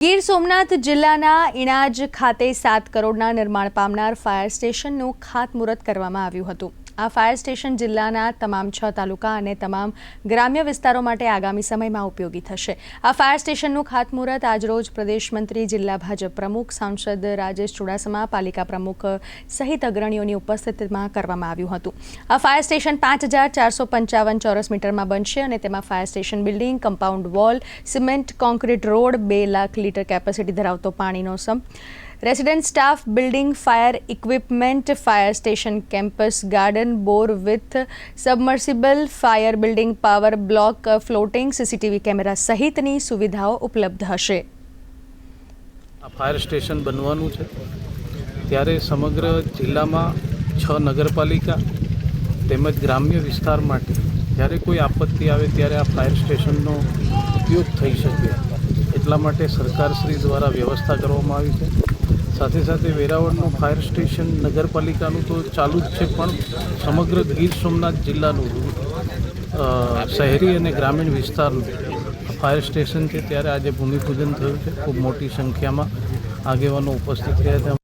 ગીર સોમનાથ જિલ્લાના ઇણાજ ખાતે સાત કરોડના નિર્માણ પામનાર ફાયર સ્ટેશનનું ખાતમુહૂર્ત કરવામાં આવ્યું હતું. આ ફાયર સ્ટેશન જિલ્લાના તમામ છ તાલુકા અને તમામ ગ્રામ્ય વિસ્તારો માટે આગામી સમયમાં ઉપયોગી થશે. આ ફાયર સ્ટેશનનું ખાતમુહૂર્ત આજરોજ પ્રદેશ મંત્રી, જિલ્લા ભાજપ પ્રમુખ, સાંસદ રાજેશ ચુડાસમા, પાલિકા પ્રમુખ સહિત અગ્રણીઓની ઉપસ્થિતિમાં કરવામાં આવ્યું હતું. આ ફાયર સ્ટેશન પાંચ હજાર ચારસો પંચાવન ચોરસ મીટરમાં બનશે અને તેમાં fire station building, compound wall, cement concrete road, બે લાખ લીટર કેપેસિટી ધરાવતો પાણીનો સંપ resident staff building fire equipment fire station campus garden bore with submersible fire building power block floating CCTV camera સહિતની સુવિધાઓ ઉપલબ્ધ હશે. આ ફાયર સ્ટેશન બનવાનું છે. ત્યારે સમગ્ર જિલ્લામાં છ નગરપાલિકા તેમજ ગ્રામ્ય વિસ્તાર માટે જ્યારે કોઈ આપત્તિ આવે ત્યારે આ ફાયર સ્ટેશનનો ઉપયોગ થઈ શકે. એટલા માટે સરકારશ્રી દ્વારા વ્યવસ્થા કરવામાં આવી છે. સાથે સાથે વેરાવળનું ફાયર સ્ટેશન, નગરપાલિકાનું તો ચાલુ જ છે, પણ સમગ્ર ગીર સોમનાથ જિલ્લાનું શહેરી અને ગ્રામીણ વિસ્તારનું ફાયર સ્ટેશન છે. ત્યારે આજે ભૂમિપૂજન થયું છે. ખૂબ મોટી સંખ્યામાં આગેવાનો ઉપસ્થિત રહ્યા હતા